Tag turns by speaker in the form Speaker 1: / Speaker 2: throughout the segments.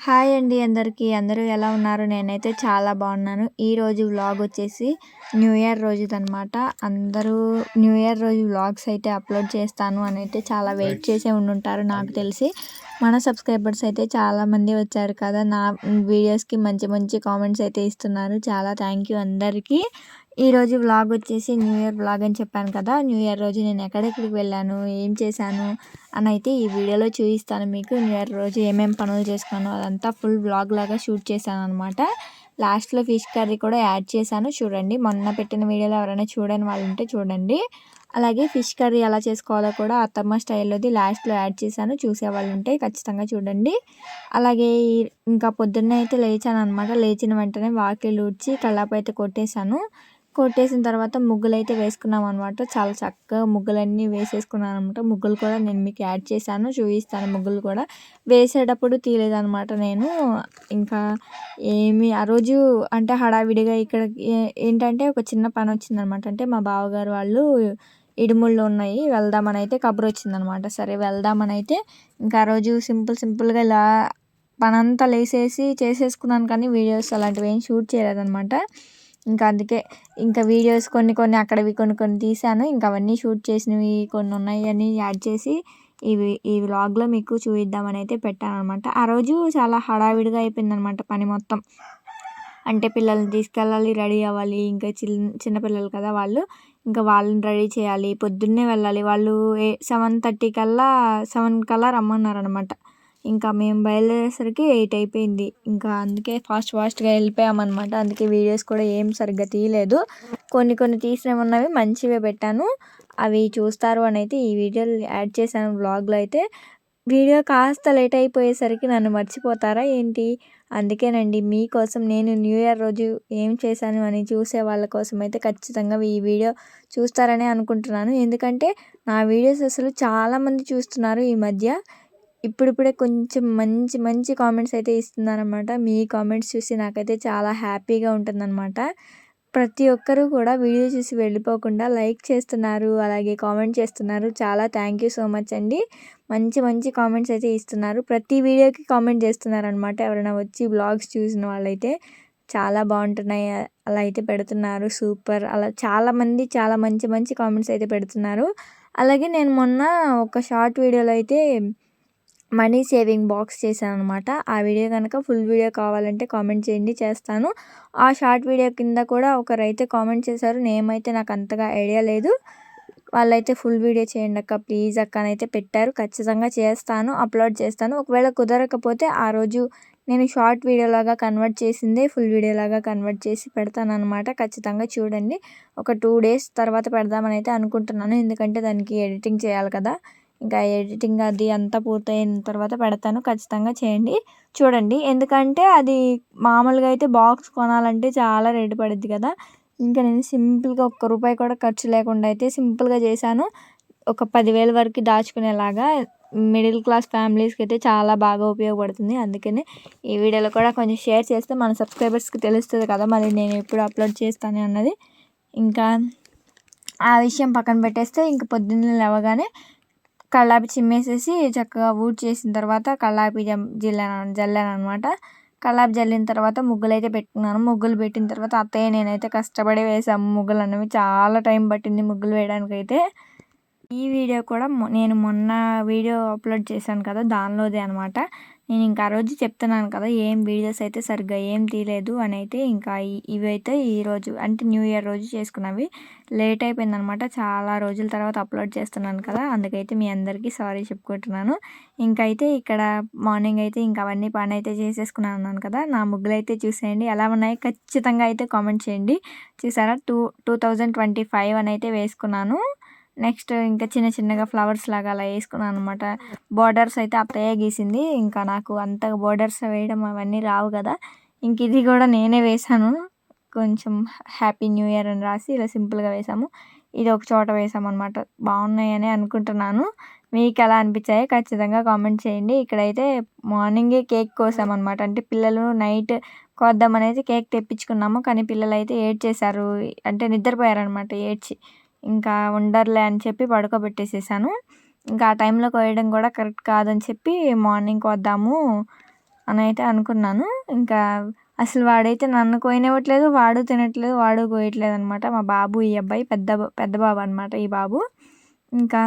Speaker 1: Hi అండి అందరికీ. అందరూ ఎలా ఉన్నారు? నేనైతే చాలా బాగున్నాను. ఈరోజు వ్లాగ్ వచ్చేసి న్యూ ఇయర్ రోజుదనమాట అందరూ న్యూ ఇయర్ రోజు వ్లాగ్స్ అయితే అప్లోడ్ చేస్తాను అని అయితే చాలా వెయిట్ చేసే ఉండుంటారు నాకు తెలిసి. మన సబ్స్క్రైబర్స్ అయితే చాలామంది వచ్చారు కదా. నా వీడియోస్కి మంచి మంచి కామెంట్స్ అయితే ఇస్తున్నారు. చాలా థ్యాంక్ యూ అందరికీ. ఈరోజు వ్లాగ్ వచ్చేసి న్యూ ఇయర్ వ్లాగ్ అని చెప్పాను కదా. న్యూ ఇయర్ రోజు నేను ఎక్కడెక్కడికి వెళ్ళాను ఏం చేశాను అని అయితే ఈ వీడియోలో చూపిస్తాను మీకు. న్యూ ఇయర్ రోజు ఏమేమి పనులు చేసుకున్నాను అదంతా ఫుల్ వ్లాగ్ లాగా షూట్ చేశాను అనమాట లాస్ట్లో ఫిష్ కర్రీ కూడా యాడ్ చేశాను. చూడండి మొన్న పెట్టిన వీడియోలో ఎవరైనా చూడని వాళ్ళు ఉంటే చూడండి. అలాగే ఫిష్ కర్రీ ఎలా చేసుకోవాలో కూడా అత్తమ్మ స్టైల్లోది లాస్ట్లో యాడ్ చేశాను. చూసేవాళ్ళు ఉంటే ఖచ్చితంగా చూడండి. అలాగే ఇంకా పొద్దున్నే అయితే లేచాను అనమాట లేచిన వెంటనే వాకిలు ఊడ్చి కళ్ళాపు అయితే కొట్టేశాను. కొట్టేసిన తర్వాత ముగ్గులు అయితే వేసుకున్నాం అనమాట చాలా చక్కగా ముగ్గులన్నీ వేసేసుకున్నాను అనమాట ముగ్గులు కూడా నేను మీకు యాడ్ చేశాను చూపిస్తాను ముగ్గులు కూడా. వేసేటప్పుడు తీయలేదనమాట నేను. ఇంకా ఏమి ఆ రోజు అంటే హడావిడిగా ఇక్కడ ఏంటంటే ఒక చిన్న పని వచ్చిందనమాట అంటే మా బావగారు వాళ్ళు ఇడుముళ్ళు ఉన్నాయి వెళ్దామని అయితే కబురు వచ్చిందనమాట సరే వెళ్దామని అయితే ఇంకా ఆ రోజు సింపుల్ సింపుల్గా ఇలా పనంతా లేసేసి చేసేసుకున్నాను కానీ వీడియోస్ అలాంటివి ఏం షూట్ చేయలేదనమాట ఇంకా అందుకే ఇంకా వీడియోస్ కొన్ని కొన్ని అక్కడవి కొన్ని కొన్ని తీసాను ఇంకా అవన్నీ షూట్ చేసినవి కొన్ని ఉన్నాయి అని యాడ్ చేసి ఇవి ఈ వ్లాగ్లో మీకు చూపిద్దామని అయితే పెట్టాను అనమాట ఆ రోజు చాలా హడావిడిగా అయిపోయింది అనమాట పని మొత్తం. అంటే పిల్లల్ని తీసుకెళ్ళాలి రెడీ అవ్వాలి. ఇంకా చిన్న చిన్నపిల్లలు కదా వాళ్ళు. ఇంకా వాళ్ళని రెడీ చేయాలి. పొద్దున్నే వెళ్ళాలి. వాళ్ళు ఏ సెవెన్ థర్టీ కల్లా సెవెన్ కల్లా రమ్మన్నారు అనమాట ఇంకా మేము బయలుదేరేసరికి ఎయిట్ అయిపోయింది. ఇంకా అందుకే ఫాస్ట్ ఫాస్ట్గా వెళ్ళిపోయామన్నమాట. అందుకే వీడియోస్ కూడా ఏం సరిగ్గా తీయలేదు. కొన్ని కొన్ని తీసినవి ఉన్నవి మంచివే పెట్టాను. అవి చూస్తారు అని అయితే ఈ వీడియోలు యాడ్ చేశాను బ్లాగ్లో అయితే. వీడియో కాస్త లేట్ అయిపోయేసరికి నన్ను మర్చిపోతారా ఏంటి? అందుకేనండి మీకోసం నేను న్యూ ఇయర్ రోజు ఏం చేశాను అని చూసే వాళ్ళ కోసం అయితే ఖచ్చితంగా ఈ వీడియో చూస్తారని అనుకుంటున్నాను. ఎందుకంటే నా వీడియోస్ అసలు చాలామంది చూస్తున్నారు ఈ మధ్య. ఇప్పుడిప్పుడే కొంచెం మంచి మంచి కామెంట్స్ అయితే ఇస్తున్నారనమాట మీ కామెంట్స్ చూసి నాకైతే చాలా హ్యాపీగా ఉంటుందన్నమాట. ప్రతి ఒక్కరూ కూడా వీడియో చూసి వెళ్ళిపోకుండా లైక్ చేస్తున్నారు అలాగే కామెంట్ చేస్తున్నారు. చాలా థ్యాంక్ యూ సో మచ్ అండి. మంచి మంచి కామెంట్స్ అయితే ఇస్తున్నారు. ప్రతి వీడియోకి కామెంట్ చేస్తున్నారనమాట ఎవరైనా వచ్చి బ్లాగ్స్ చూసిన వాళ్ళైతే చాలా బాగుంటున్నాయి అలా అయితే పెడుతున్నారు. సూపర్. అలా చాలామంది చాలా మంచి మంచి కామెంట్స్ అయితే పెడుతున్నారు. అలాగే నేను మొన్న ఒక షార్ట్ వీడియోలో అయితే మనీ సేవింగ్ బాక్స్ చేశాను అనమాట ఆ వీడియో కనుక ఫుల్ వీడియో కావాలంటే కామెంట్ చేయండి చేస్తాను. ఆ షార్ట్ వీడియో కింద కూడా ఒకరైతే కామెంట్ చేశారు. నేమైతే నాకు అంతగా ఐడియా లేదు. వాళ్ళైతే ఫుల్ వీడియో చేయండి అక్క ప్లీజ్ అక్క అని అయితే పెట్టారు. ఖచ్చితంగా చేస్తాను అప్లోడ్ చేస్తాను. ఒకవేళ కుదరకపోతే ఆ రోజు నేను షార్ట్ వీడియోలాగా కన్వర్ట్ చేసిందే ఫుల్ వీడియోలాగా కన్వర్ట్ చేసి పెడతాను అనమాట ఖచ్చితంగా చూడండి. ఒక టూ డేస్ తర్వాత పెడదామని అయితే అనుకుంటున్నాను. ఎందుకంటే దానికి ఎడిటింగ్ చేయాలి కదా. ఇంకా ఎడిటింగ్ అది అంతా పూర్తయిన తర్వాత పెడతాను. ఖచ్చితంగా చేయండి. చూడండి. ఎందుకంటే అది మామూలుగా అయితే బాక్స్ కొనాలంటే చాలా రేటు పడుద్ది కదా. ఇంకా నేను సింపుల్గా ఒక్క రూపాయి కూడా ఖర్చు లేకుండా అయితే సింపుల్గా చేశాను. ఒక పదివేల వరకు దాచుకునేలాగా మిడిల్ క్లాస్ ఫ్యామిలీస్కి అయితే చాలా బాగా ఉపయోగపడుతుంది. అందుకనే ఈ వీడియోలో కూడా కొంచెం షేర్ చేస్తే మన సబ్స్క్రైబర్స్కి తెలుస్తుంది కదా మళ్ళీ నేను ఎప్పుడు అప్లోడ్ చేస్తాను అన్నది. ఇంకా ఆ విషయం పక్కన పెట్టేస్తే ఇంక పొద్దున్నే లేవగానే కల్లాపి చిమ్మేసేసి చక్కగా ఊడ్ చేసిన తర్వాత కల్లాపి జల్లాను జల్లాను అనమాట కల్లాపి జల్లిన తర్వాత ముగ్గులు అయితే పెట్టుకున్నాను. ముగ్గులు పెట్టిన తర్వాత అత్తయ్య నేనైతే కష్టపడి వేసాము ముగ్గులు అనేవి చాలా టైం పట్టింది ముగ్గులు వేయడానికి అయితే ఈ వీడియో కూడా నేను మొన్న వీడియో అప్లోడ్ చేశాను కదా దానిలోదే అనమాట నేను ఇంకా ఆ రోజు చెప్తున్నాను కదా ఏం వీడియోస్ అయితే సరిగ్గా ఏం తీయలేదు అని అయితే ఇంకా ఇవైతే ఈరోజు అంటే న్యూ ఇయర్ రోజు చేసుకున్నవి. లేట్ అయిపోయిందనమాట చాలా రోజుల తర్వాత అప్లోడ్ చేస్తున్నాను కదా అందుకైతే మీ అందరికీ సారీ చెప్పుకుంటున్నాను. ఇంకైతే ఇక్కడ మార్నింగ్ అయితే ఇంకా అవన్నీ పని అయితే చేసేసుకున్నాను అన్నాను కదా నా ముగ్గులు అయితే చూసేయండి. ఎలా ఉన్నాయి ఖచ్చితంగా అయితే కామెంట్ చేయండి. చూసారా? Two two thousand twenty five అని అయితే వేసుకున్నాను. నెక్స్ట్ ఇంకా చిన్న చిన్నగా ఫ్లవర్స్ లాగా అలా వేసుకున్నాను అనమాట బార్డర్స్ అయితే అత్తయ్య గీసింది. ఇంకా నాకు అంతగా బార్డర్స్ వేయడం అవన్నీ రావు కదా. ఇంక ఇది కూడా నేనే వేశాను. కొంచెం హ్యాపీ న్యూ ఇయర్ అని రాసి ఇలా సింపుల్గా వేసాము ఇది ఒక చోట వేసామన్నమాట బాగున్నాయని అనుకుంటున్నాను. మీకు ఎలా అనిపించాయో ఖచ్చితంగా కామెంట్ చేయండి. ఇక్కడైతే మార్నింగే కేక్ కోసామన్నమాట. అంటే పిల్లలు నైట్ కోద్దామనేది కేక్ తెప్పించుకున్నాము. కానీ పిల్లలు అయితే ఏడ్ చేశారు అంటే నిద్రపోయారనమాట ఏడ్చి ఇంకా ఉండర్లే అని చెప్పి పడుకోబెట్టేసేసాను. ఇంకా ఆ టైంలో కోయడం కూడా కరెక్ట్ కాదని చెప్పి మార్నింగ్ కోద్దాము అని అయితే అనుకున్నాను. ఇంకా అసలు వాడైతే నన్ను కోయనివ్వట్లేదు వాడు తినట్లేదు వాడు కోయట్లేదు అనమాట మా బాబు ఈ అబ్బాయి పెద్ద పెద్ద బాబు అనమాట ఈ బాబు. ఇంకా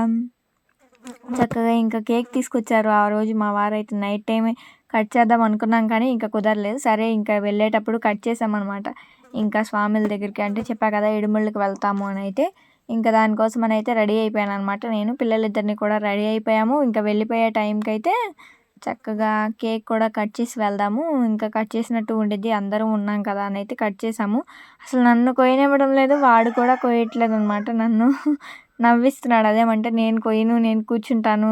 Speaker 1: చక్కగా ఇంకా కేక్ తీసుకొచ్చారు. ఆ రోజు మా వారు అయితే నైట్ టైమే కట్ చేద్దాం అనుకున్నాం కానీ ఇంకా కుదరలేదు. సరే ఇంకా వెళ్ళేటప్పుడు కట్ చేసామన్నమాట. ఇంకా స్వామిల దగ్గరికి అంటే చెప్పా కదా ఇడుముళ్ళకి వెళ్తాము అని అయితే. ఇంకా దానికోసం అయితే రెడీ అయిపోయాను అనమాట నేను. పిల్లలిద్దరిని కూడా రెడీ అయిపోయాము. ఇంకా వెళ్ళిపోయే టైంకి అయితే చక్కగా కేక్ కూడా కట్ చేసి వెళ్దాము. ఇంకా కట్ చేసినట్టు ఉండిద్ది. అందరూ ఉన్నాం కదా అని అయితే కట్ చేసాము. అసలు నన్ను కొయ్యనివ్వడం లేదు. వాడు కూడా కొయ్యట్లేదు అనమాట నన్ను. నవ్విస్తున్నాడు. అదేమంటే నేను కొయ్యను నేను కూర్చుంటాను.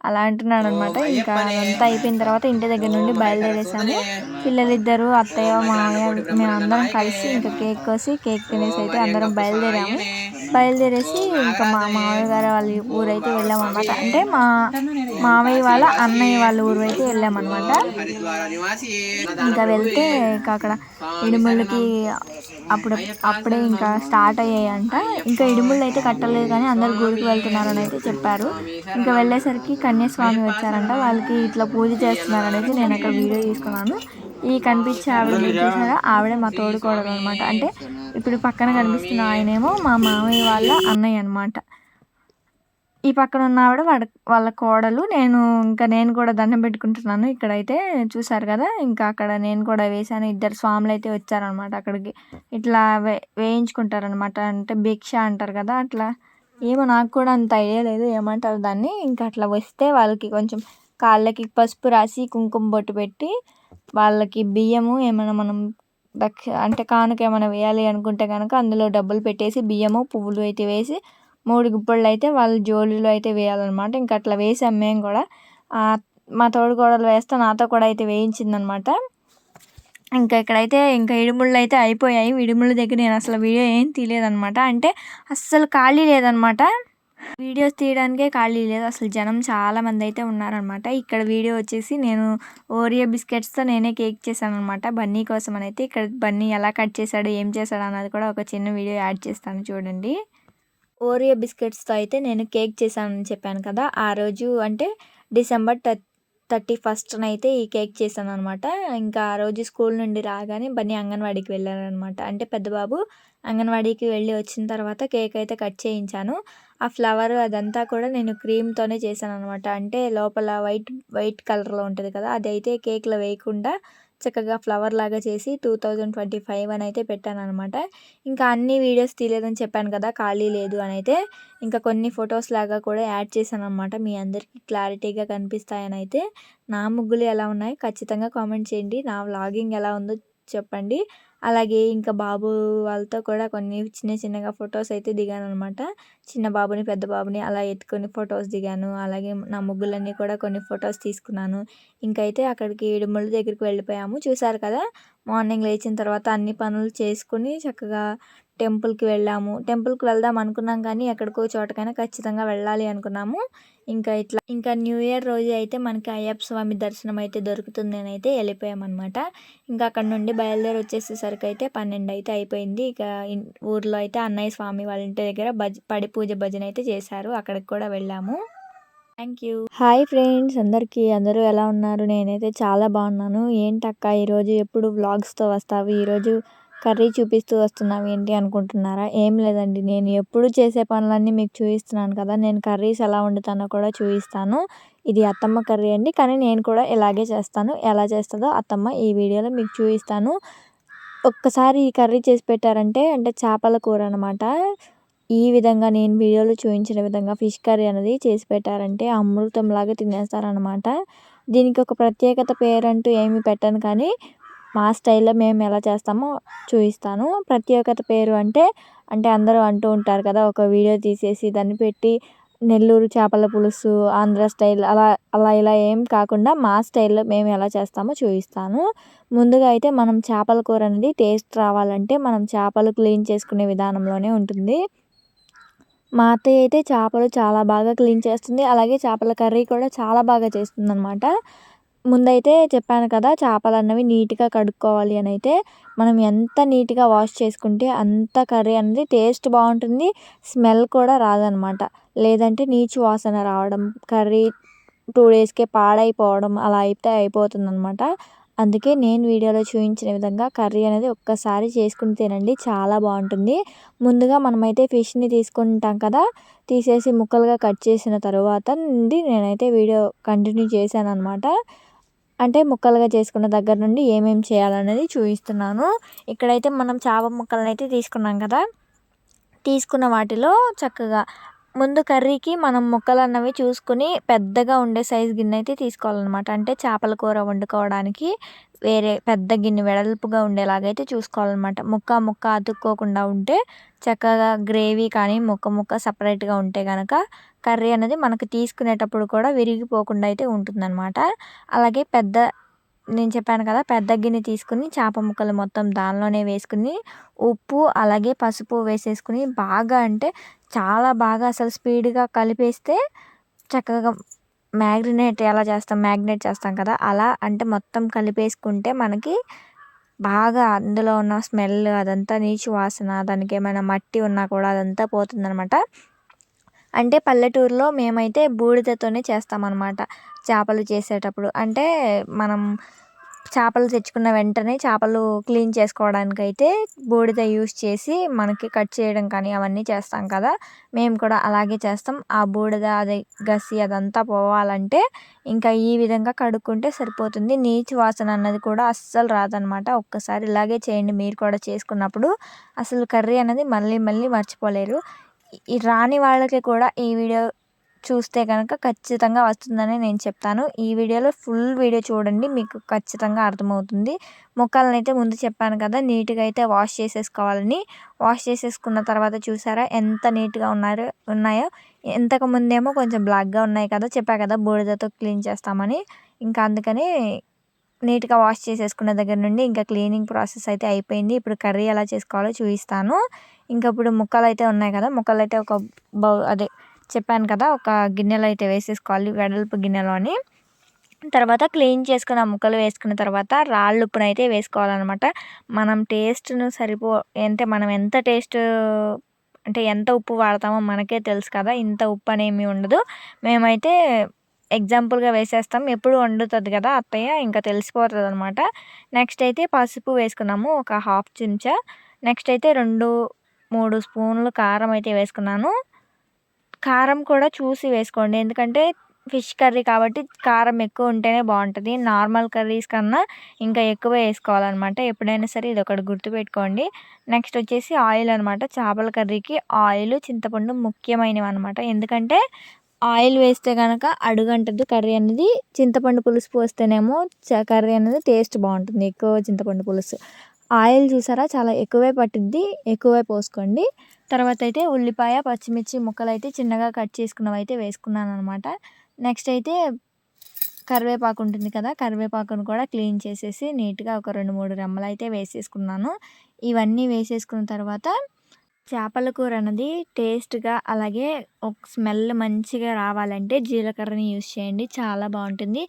Speaker 1: అలా అంటున్నాడు అనమాట ఇంకా అదంతా అయిపోయిన తర్వాత ఇంటి దగ్గర నుండి బయలుదేరేసాము. పిల్లలిద్దరు అత్తయ్య మామయ్య మేమందరం కలిసి ఇంకా కేక్ కోసి కేక్ తినేసి అయితే అందరం బయలుదేరాము. బయలుదేరేసి ఇంకా మా మామయ్య గారు వాళ్ళ ఊరైతే వెళ్ళామన్నమాట. అంటే మా మామయ్య వాళ్ళ అన్నయ్య వాళ్ళ ఊరు అయితే వెళ్ళామన్నమాట ఇంకా వెళ్తే ఇంకా అక్కడ ఇడుములకి అప్పుడు అప్పుడే ఇంకా స్టార్ట్ అయ్యాయంట. ఇంకా ఇడుములు అయితే కట్టలేదు కానీ అందరు గుడికి వెళ్తున్నారని అయితే చెప్పారు. ఇంకా వెళ్ళేసరికి కన్యాస్వామి వచ్చారంట. వాళ్ళకి ఇట్లా పూజ చేస్తున్నారని అయితే నేను అక్కడ వీడియో తీసుకున్నాను. ఈ కనిపించే ఆవిడ చూసారా? ఆవిడే మా తోడుకోవడం అనమాట అంటే ఇప్పుడు పక్కన కనిపిస్తున్న ఆయనేమో మా మామయ్య వాళ్ళ అన్నయ్య అనమాట ఈ పక్కన ఉన్న ఆవిడ వాళ్ళ వాళ్ళ కోడలు నేను ఇంకా నేను కూడా దండం పెట్టుకుంటున్నాను. ఇక్కడైతే చూసారు కదా ఇంకా అక్కడ నేను కూడా వేసాను ఇద్దరు స్వాములు అయితే వచ్చారనమాట అక్కడికి. ఇట్లా వే వేయించుకుంటారనమాట అంటే భిక్ష అంటారు కదా అట్లా. ఏమో నాకు కూడా అంత ఐడియా లేదు ఏమంటారు దాన్ని. ఇంకా అట్లా వస్తే వాళ్ళకి కొంచెం కాళ్ళకి పసుపు రాసి కుంకుమ బొట్టు పెట్టి వాళ్ళకి బియ్యము ఏమైనా మనం దక్ష అంటే కానుక ఏమైనా వేయాలి అనుకుంటే కనుక అందులో డబ్బులు పెట్టేసి బియ్యము పువ్వులు అయితే వేసి మూడు గుప్పళ్ళు అయితే వాళ్ళ జోలిలో అయితే వేయాలన్నమాట. ఇంకా అట్లా వేసాం మేము కూడా. మా తోడుకోడలు వేస్తే నాతో కూడా అయితే వేయించిందనమాట ఇంకా ఇక్కడైతే ఇంకా ఇడుముళ్ళు అయితే అయిపోయాయి. ఇడుముళ్ళ దగ్గర నేను అసలు వీడియో ఏం తీయలేదనమాట అంటే అస్సలు ఖాళీ లేదనమాట వీడియోస్ తీయడానికే ఖాళీ లేదు. అసలు జనం చాలామంది అయితే ఉన్నారనమాట ఇక్కడ వీడియో వచ్చేసి నేను ఓరియో బిస్కెట్స్తో నేనే కేక్ చేశాను అనమాట బన్నీ కోసం అయితే ఇక్కడ బన్నీ ఎలా కట్ చేశాడు ఏం చేశాడు అన్నది కూడా ఒక చిన్న వీడియో యాడ్ చేస్తాను చూడండి. ఓరియో బిస్కెట్స్తో అయితే నేను కేక్ చేశానని చెప్పాను కదా ఆ రోజు అంటే డిసెంబర్ థర్టీ ఫస్ట్న అయితే ఈ కేక్ చేశాను అనమాట ఇంకా ఆ రోజు స్కూల్ నుండి రాగానే బన్నీ అంగన్వాడీకి వెళ్ళారనమాట అంటే పెద్దబాబు అంగన్వాడీకి వెళ్ళి వచ్చిన తర్వాత కేక్ అయితే కట్ చేయించాను. ఆ ఫ్లవర్ అదంతా కూడా నేను క్రీమ్తోనే చేశాను అనమాట అంటే లోపల వైట్ వైట్ కలర్లో ఉంటుంది కదా అది అయితే కేక్లో వేయకుండా చక్కగా ఫ్లవర్ లాగా చేసి టూ థౌజండ్ ట్వంటీ ఫైవ్ అని అయితే పెట్టాను అనమాట ఇంకా అన్ని వీడియోస్ తీయలేదని చెప్పాను కదా ఖాళీ లేదు అని అయితే. ఇంకా కొన్ని ఫొటోస్ లాగా కూడా యాడ్ చేశాను అనమాట మీ అందరికీ క్లారిటీగా కనిపిస్తాయని అయితే. నా ముగ్గులు ఎలా ఉన్నాయి? ఖచ్చితంగా కామెంట్ చేయండి. నా వ్లాగింగ్ ఎలా ఉందో చెప్పండి. అలాగే ఇంకా బాబు వాళ్ళతో కూడా కొన్ని చిన్న చిన్నగా ఫొటోస్ అయితే దిగాను అనమాట చిన్న బాబుని పెద్ద బాబుని అలా ఎత్తుకొని ఫొటోస్ దిగాను. అలాగే నా ముగ్గులన్నీ కూడా కొన్ని ఫొటోస్ తీసుకున్నాను. ఇంకైతే అక్కడికి ఇడుముల దగ్గరికి వెళ్ళిపోయాము. చూసారు కదా? మార్నింగ్ లేచిన తర్వాత అన్ని పనులు చేసుకుని చక్కగా టెంపుల్కి వెళ్ళాము. టెంపుల్కి వెళ్దాం అనుకున్నాం కానీ ఎక్కడికో చోటకైనా ఖచ్చితంగా వెళ్ళాలి అనుకున్నాము. ఇంకా ఇట్లా ఇంకా న్యూ ఇయర్ రోజు అయితే మనకి అయ్యప్ప స్వామి దర్శనం అయితే దొరుకుతుంది అని అయితే వెళ్ళిపోయామన్నమాట. ఇంకా అక్కడ నుండి బయలుదేరి వచ్చేసేసరికి అయితే పన్నెండు అయితే అయిపోయింది. ఇక ఊర్లో అయితే అన్నయ్య స్వామి వాళ్ళ ఇంటి దగ్గర భజ పడి పూజ భజన అయితే చేశారు. అక్కడికి కూడా వెళ్ళాము. Thank you. హాయ్ ఫ్రెండ్స్ అందరికీ అందరూ ఎలా ఉన్నారు? నేనైతే చాలా బాగున్నాను. ఏంటక్క ఈరోజు ఎప్పుడు వ్లాగ్స్తో వస్తావు? ఈరోజు కర్రీ చూపిస్తూ వస్తున్నావు ఏంటి అనుకుంటున్నారా? ఏం లేదండి. నేను ఎప్పుడు చేసే పనులన్నీ మీకు చూపిస్తున్నాను కదా. నేను కర్రీస్ ఎలా వండుతానో కూడా చూపిస్తాను. ఇది అత్తమ్మ కర్రీ అండి. కానీ నేను కూడా ఇలాగే చేస్తాను. ఎలా చేస్తుందో అత్తమ్మ ఈ వీడియోలో మీకు చూపిస్తాను. ఒక్కసారి ఈ కర్రీ చేసి పెట్టారంటే అంటే చేపల కూర అనమాట ఈ విధంగా నేను వీడియోలో చూపించిన విధంగా ఫిష్ కర్రీ అనేది చేసి పెట్టారంటే అమృతంలాగా తినేస్తారనమాట దీనికి ఒక ప్రత్యేకత పేరంటూ ఏమి పెట్టను కానీ మా స్టైల్లో మేము ఎలా చేస్తామో చూపిస్తాను. ప్రత్యేకత పేరు అంటే అంటే అందరూ అంటూ ఉంటారు కదా ఒక వీడియో తీసేసి దాన్ని పెట్టి నెల్లూరు చేపల పులుసు ఆంధ్ర స్టైల్ అలా అలా ఇలా ఏం కాకుండా మా స్టైల్లో మేము ఎలా చేస్తామో చూపిస్తాను. ముందుగా అయితే మనం చేపల కూర అనేది టేస్ట్ రావాలంటే మనం చేపలు క్లీన్ చేసుకునే విధానంలోనే ఉంటుంది. మా అత్తయ్య అయితే చేపలు చాలా బాగా క్లీన్ చేస్తుంది. అలాగే చేపల కర్రీ కూడా చాలా బాగా చేస్తుంది అనమాట ముందైతే చెప్పాను కదా చేపలు అన్నవి నీట్గా కడుక్కోవాలి అని అయితే మనం ఎంత నీట్గా వాష్ చేసుకుంటే అంత కర్రీ అనేది టేస్ట్ బాగుంటుంది స్మెల్ కూడా రాదనమాట. లేదంటే నీచు వాసన రావడం కర్రీ టూ డేస్కే పాడైపోవడం అలా అయితే అయిపోతుంది అనమాట అందుకే నేను వీడియోలో చూపించిన విధంగా కర్రీ అనేది ఒక్కసారి చేసుకుని తినండి చాలా బాగుంటుంది. ముందుగా మనమైతే ఫిష్ని తీసుకుంటాం కదా తీసేసి ముక్కలుగా కట్ చేసిన తర్వాత నుండి నేనైతే వీడియో కంటిన్యూ చేశాను అనమాట అంటే ముక్కలుగా చేసుకున్న దగ్గర నుండి ఏమేమి చేయాలనేది చూపిస్తున్నాను ఇక్కడైతే మనం చేప ముక్కలను అయితే తీసుకున్నాం కదా. తీసుకున్న వాటిలో చక్కగా ముందు కర్రీకి మనం ముక్కలు అన్నవి చూసుకుని పెద్దగా ఉండే సైజు గిన్నె అయితే తీసుకోవాలన్నమాట. అంటే చేపల కూర వండుకోవడానికి వేరే పెద్ద గిన్నె వెడల్పుగా ఉండేలాగైతే చూసుకోవాలన్నమాట. ముక్క ముక్క అతుక్కోకుండా ఉంటే చక్కగా గ్రేవీ కానీ ముక్క ముక్క సపరేట్గా ఉంటే కనుక కర్రీ అనేది మనకు తీసుకునేటప్పుడు కూడా విరిగిపోకుండా అయితే ఉంటుందన్నమాట. అలాగే పెద్ద నేను చెప్పాను కదా పెద్ద గిన్నె తీసుకుని చేప ముక్కలు మొత్తం దానిలోనే వేసుకుని ఉప్పు అలాగే పసుపు వేసేసుకుని బాగా అంటే చాలా బాగా అసలు స్పీడ్గా కలిపేస్తే చక్కగా మ్యాగ్రినేట్ ఎలా చేస్తాం మ్యాగ్నేట్ చేస్తాం కదా అలా అంటే మొత్తం కలిపేసుకుంటే మనకి బాగా అందులో ఉన్న స్మెల్ అదంతా నీచు వాసన దానికి ఏమైనా మట్టి ఉన్నా కూడా అదంతా పోతుందనమాట. అంటే పల్లెటూరులో మేమైతే బూడిదతోనే చేస్తామన్నమాట. చేపలు చేసేటప్పుడు. అంటే మనం చేపలు తెచ్చుకున్న వెంటనే చేపలు క్లీన్ చేసుకోవడానికి అయితే బూడిద యూస్ చేసి మనకి కట్ చేయడం కానీ అవన్నీ చేస్తాం కదా. మేము కూడా అలాగే చేస్తాం. ఆ బూడిద అది గసి అదంతా పోవాలంటే ఇంకా ఈ విధంగా కడుక్కుంటే సరిపోతుంది. నీచు వాసన అన్నది కూడా అస్సలు రాదనమాట ఒక్కసారి ఇలాగే చేయండి. మీరు కూడా చేసుకున్నప్పుడు అసలు కర్రీ అనేది మళ్ళీ మళ్ళీ మర్చిపోలేరు. రాని వాళ్ళకి కూడా ఈ వీడియో చూస్తే కనుక ఖచ్చితంగా వస్తుందని నేను చెప్తాను. ఈ వీడియోలో ఫుల్ వీడియో చూడండి మీకు ఖచ్చితంగా అర్థమవుతుంది. ముక్కలను అయితే ముందు చెప్పాను కదా నీట్గా అయితే వాష్ చేసేసుకోవాలని. వాష్ చేసేసుకున్న తర్వాత చూసారా ఎంత నీట్గా ఉన్నారు ఉన్నాయో? ఇంతకు ముందేమో కొంచెం బ్లాక్గా ఉన్నాయి కదా చెప్పా కదా బూడిదతో క్లీన్ చేస్తామని. ఇంకా అందుకని నీట్గా వాష్ చేసేసుకున్న దగ్గర నుండి ఇంకా క్లీనింగ్ ప్రాసెస్ అయితే అయిపోయింది. ఇప్పుడు కర్రీ ఎలా చేసుకోవాలో చూపిస్తాను. ఇంకా ఇప్పుడు ముక్కలు అయితే ఉన్నాయి కదా ముక్కలు అయితే ఒక బౌ అదే చెప్పాను కదా ఒక గిన్నెలో అయితే వేసేసుకోవాలి వెడల్పు గిన్నెలోని తర్వాత క్లీన్ చేసుకున్న ముక్కలు వేసుకున్న తర్వాత రాళ్ళు ఉప్పునైతే వేసుకోవాలన్నమాట. మనం టేస్ట్ను సరిపో అంటే మనం ఎంత టేస్ట్ అంటే ఎంత ఉప్పు వాడతామో మనకే తెలుసు కదా ఇంత ఉప్పు అనేమి ఉండదు. మేమైతే ఎగ్జాంపుల్గా వేసేస్తాం. ఎప్పుడు వండుతుంది కదా అత్తయ్య ఇంకా తెలిసిపోతుంది అనమాట నెక్స్ట్ అయితే పసుపు వేసుకున్నాము ఒక హాఫ్ చెంచా. నెక్స్ట్ అయితే రెండు మూడు స్పూన్లు కారం అయితే వేసుకున్నాను. కారం కూడా చూసి వేసుకోండి. ఎందుకంటే ఫిష్ కర్రీ కాబట్టి కారం ఎక్కువ ఉంటేనే బాగుంటుంది. నార్మల్ కర్రీస్ కన్నా ఇంకా ఎక్కువ వేసుకోవాలన్నమాట ఎప్పుడైనా సరే ఇది ఒకటి గుర్తుపెట్టుకోండి. నెక్స్ట్ వచ్చేసి ఆయిల్ అనమాట. చేపల కర్రీకి ఆయిల్ చింతపండు ముఖ్యమైనవి అనమాట ఎందుకంటే ఆయిల్ వేస్తే కనుక అడుగంటది కర్రీ అనేది. చింతపండు పులుసు పోస్తేనేమో కర్రీ అనేది టేస్ట్ బాగుంటుంది ఎక్కువ చింతపండు పులుసు. ఆయిల్ చూసారా చాలా ఎక్కువే పట్టిద్ది ఎక్కువే పోసుకోండి. తర్వాత అయితే ఉల్లిపాయ పచ్చిమిర్చి ముక్కలు అయితే చిన్నగా కట్ చేసుకున్నవి అయితే వేసుకున్నాను అనమాట నెక్స్ట్ అయితే కరివేపాకు ఉంటుంది కదా కరివేపాకును కూడా క్లీన్ చేసేసి నీట్గా ఒక రెండు మూడు రెమ్మలు అయితే వేసేసుకున్నాను. ఇవన్నీ వేసేసుకున్న తర్వాత చేపల కూర అనేది టేస్ట్గా అలాగే ఒక స్మెల్ మంచిగా రావాలంటే జీలకర్రని యూస్ చేయండి చాలా బాగుంటుంది.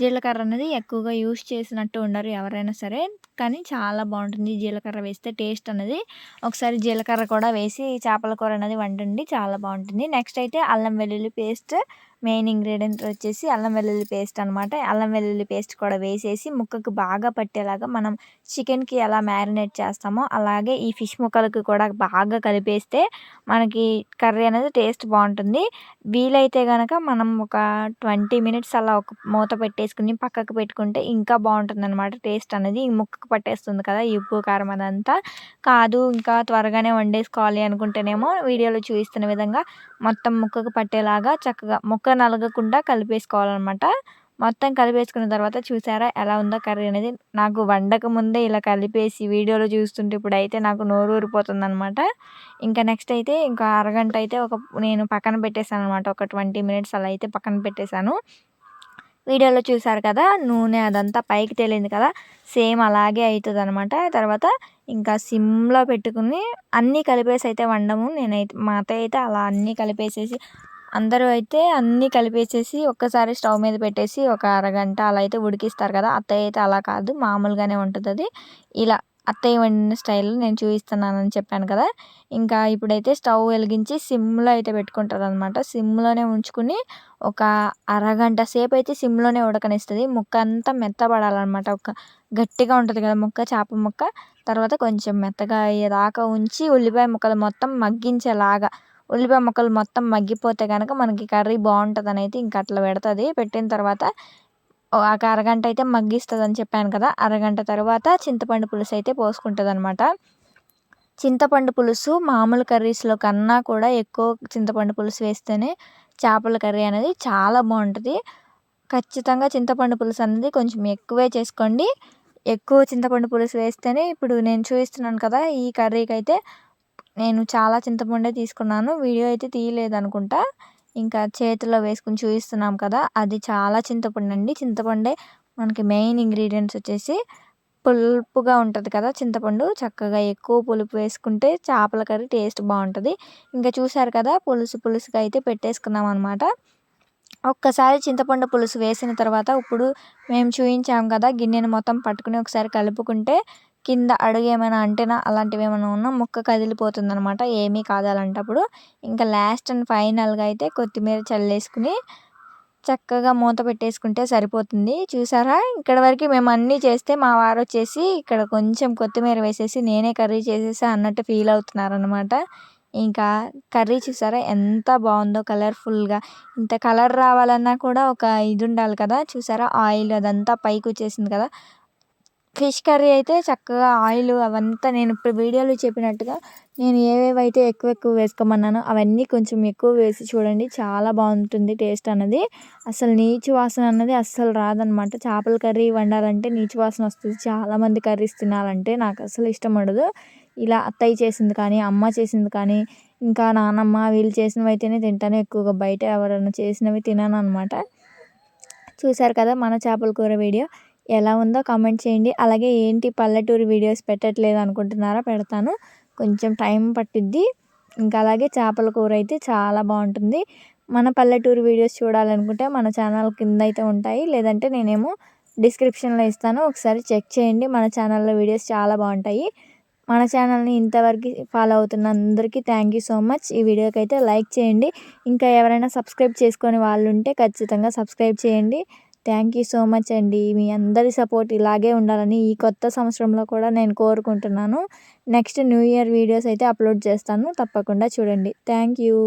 Speaker 1: జీలకర్ర అనేది ఎక్కువగా యూస్ చేసినట్టు ఉండరు ఎవరైనా సరే కానీ చాలా బాగుంటుంది జీలకర్ర వేస్తే టేస్ట్ అనేది ఒకసారి జీలకర్ర కూడా వేసి చేపల కూర అనేది వండండి చాలా బాగుంటుంది. నెక్స్ట్ అయితే అల్లం వెల్లుల్లి పేస్ట్ మెయిన్ ఇంగ్రీడియంట్ వచ్చేసి అల్లం వెల్లుల్లి పేస్ట్ అనమాట అల్లం వెల్లుల్లి పేస్ట్ కూడా వేసేసి ముక్కకు బాగా పట్టేలాగా మనం చికెన్కి ఎలా మ్యారినేట్ చేస్తామో అలాగే ఈ ఫిష్ ముక్కలకు కూడా బాగా కలిపేస్తే మనకి కర్రీ అనేది టేస్ట్ బాగుంటుంది. వీలైతే కనుక మనం ఒక ట్వంటీ మినిట్స్ అలా ఒక మూత పెట్టేసుకుని పక్కకు పెట్టుకుంటే ఇంకా బాగుంటుంది అనమాట టేస్ట్ అనేది ఈ ముక్కకు పట్టేస్తుంది కదా ఈ ఉప్పు కారం అదంతా. కాదు ఇంకా త్వరగానే వండేసుకోవాలి అనుకుంటేనేమో వీడియోలో చూపిస్తున్న విధంగా మొత్తం ముక్కకు పట్టేలాగా చక్కగా ముక్క నలగకుండా కలిపేసుకోవాలన్నమాట. మొత్తం కలిపేసుకున్న తర్వాత చూసారా ఎలా ఉందో కర్రీ అనేది. నాకు వండక ముందే ఇలా కలిపేసి వీడియోలో చూస్తుంటే ఇప్పుడు అయితే నాకు నోరు ఊరిపోతుంది అనమాట ఇంకా నెక్స్ట్ అయితే ఇంకా అరగంట అయితే ఒక నేను పక్కన పెట్టేశాను అనమాట ఒక ట్వంటీ మినిట్స్ అలా అయితే పక్కన పెట్టేశాను. వీడియోలో చూసారు కదా నూనె అదంతా పైకి తేలింది కదా సేమ్ అలాగే అవుతుంది అనమాట తర్వాత ఇంకా సిమ్లో పెట్టుకుని అన్నీ కలిపేసి అయితే వండము. నేనైతే మా అత్తయ్య అయితే అలా అన్నీ కలిపేసేసి అందరూ అయితే అన్నీ కలిపేసేసి ఒక్కసారి స్టవ్ మీద పెట్టేసి ఒక అరగంట అలా అయితే ఉడికిస్తారు కదా అత్తయ్య అయితే అలా కాదు మామూలుగానే ఉంటుంది అది. ఇలా అత్తయ్య వండిన స్టైల్ నేను చూపిస్తున్నానని చెప్పాను కదా. ఇంకా ఇప్పుడైతే స్టవ్ వెలిగించి సిమ్లో అయితే పెట్టుకుంటుంది అనమాట సిమ్లోనే ఉంచుకుని ఒక అరగంట సేపు అయితే సిమ్లోనే ఉడకనిస్తుంది. ముక్క అంతా మెత్తబడాలన్నమాట ఒక గట్టిగా ఉంటుంది కదా ముక్క చేప ముక్క. తర్వాత కొంచెం మెత్తగా అయ్యేదాకా ఉంచి ఉల్లిపాయ ముక్కలు మొత్తం మగ్గించేలాగా ఉల్లిపాయ ముక్కలు మొత్తం మగ్గిపోతే కనుక మనకి కర్రీ బాగుంటుంది అని అయితే ఇంక అట్లా పెడుతుంది. పెట్టిన తర్వాత ఒక అరగంట అయితే మగ్గిస్తుంది అని చెప్పాను కదా అరగంట తర్వాత చింతపండు పులుసు అయితే పోసుకుంటుంది అనమాట చింతపండు పులుసు మామూలు కర్రీస్లో కన్నా కూడా ఎక్కువ చింతపండు పులుసు వేస్తేనే చేపల కర్రీ అనేది చాలా బాగుంటుంది. ఖచ్చితంగా చింతపండు పులుసు అనేది కొంచెం ఎక్కువే చేసుకోండి. ఎక్కువ చింతపండు పులుసు వేస్తేనే ఇప్పుడు నేను చూపిస్తున్నాను కదా ఈ కర్రీకి అయితే నేను చాలా చింతపండే తీసుకున్నాను. వీడియో అయితే తీయలేదు అనుకుంటా ఇంకా చేతిలో వేసుకుని చూపిస్తున్నాం కదా అది చాలా చింతపండు అండి చింతపండే మనకి మెయిన్ ఇంగ్రీడియంట్స్ వచ్చేసి పులుపుగా ఉంటుంది కదా చింతపండు. చక్కగా ఎక్కువ పులుపు వేసుకుంటే చేపల కర్రీ టేస్ట్ బాగుంటుంది. ఇంకా చూసారు కదా పులుసు పులుసుగా అయితే పెట్టేసుకున్నాం అనమాట ఒక్కసారి చింతపండు పులుసు వేసిన తర్వాత ఇప్పుడు మేము చూయించాం కదా గిన్నెను మొత్తం పట్టుకుని ఒకసారి కలుపుకుంటే కింద అడుగు ఏమైనా అంటేనా అలాంటివి ఏమైనా ఉన్నా ముక్క కదిలిపోతుంది అనమాట ఏమీ కాదు అలాంటప్పుడు. ఇంకా లాస్ట్ అండ్ ఫైనల్గా అయితే కొత్తిమీర చల్లేసుకుని చక్కగా మూత పెట్టేసుకుంటే సరిపోతుంది. చూసారా? ఇక్కడ వరకు మేము అన్నీ చేస్తే మా వారు వచ్చేసి ఇక్కడ కొంచెం కొత్తిమీర వేసేసి నేనే కర్రీ చేసేసా అన్నట్టు ఫీల్ అవుతున్నారనమాట ఇంకా కర్రీ చూసారా? ఎంత బాగుందో కలర్ఫుల్గా ఇంత కలర్ రావాలన్నా కూడా ఒక ఇది ఉండాలి కదా. చూసారా? ఆయిల్ అదంతా పైకి వచ్చేసింది కదా. ఫిష్ కర్రీ అయితే చక్కగా ఆయిల్ అవంతా నేను ఇప్పుడు వీడియోలో చెప్పినట్టుగా నేను ఏవేవైతే ఎక్కువ ఎక్కువ వేసుకోమన్నానో అవన్నీ కొంచెం ఎక్కువ వేసి చూడండి. చాలా బాగుంటుంది టేస్ట్ అన్నది. అసలు నీచు వాసన అన్నది అస్సలు రాదనమాట చేపల కర్రీ వండాలంటే నీచు వాసన వస్తుంది. చాలామంది కర్రీస్ తినాలంటే నాకు అసలు ఇష్టం ఉండదు. ఇలా అత్తయ్య చేసింది కానీ అమ్మ చేసింది కానీ ఇంకా నానమ్మ వీళ్ళు చేసినవి అయితేనే తింటాను ఎక్కువగా. బయట ఎవరైనా చేసినవి తినాను అనమాట చూసారు కదా మన చేపల కూర వీడియో. ఎలా ఉందో కామెంట్ చేయండి. అలాగే ఏంటి పల్లెటూరు వీడియోస్ పెట్టట్లేదు అనుకుంటున్నారా పెడతాను. కొంచెం టైం పట్టిద్ది. ఇంకా అలాగే చేపల కూర అయితే చాలా బాగుంటుంది. మన పల్లెటూరు వీడియోస్ చూడాలనుకుంటే మన ఛానల్ కింద అయితే ఉంటాయి. లేదంటే నేనేమో డిస్క్రిప్షన్లో ఇస్తాను. ఒకసారి చెక్ చేయండి. మన ఛానల్లో వీడియోస్ చాలా బాగుంటాయి. మన ఛానల్ని ఇంతవరకు ఫాలో అవుతున్న అందరికీ థ్యాంక్ యూ సో మచ్ ఈ వీడియోకి అయితే లైక్ చేయండి. ఇంకా ఎవరైనా సబ్స్క్రైబ్ చేసుకొని వాళ్ళు ఉంటే ఖచ్చితంగా సబ్స్క్రైబ్ చేయండి. థ్యాంక్ యూ సో మచ్ అండి. మీ అందరి సపోర్ట్ ఇలాగే ఉండాలని ఈ కొత్త సంవత్సరంలో కూడా నేను కోరుకుంటున్నాను. నెక్స్ట్ న్యూ ఇయర్ వీడియోస్ అయితే అప్లోడ్ చేస్తాను. తప్పకుండా చూడండి. Thank you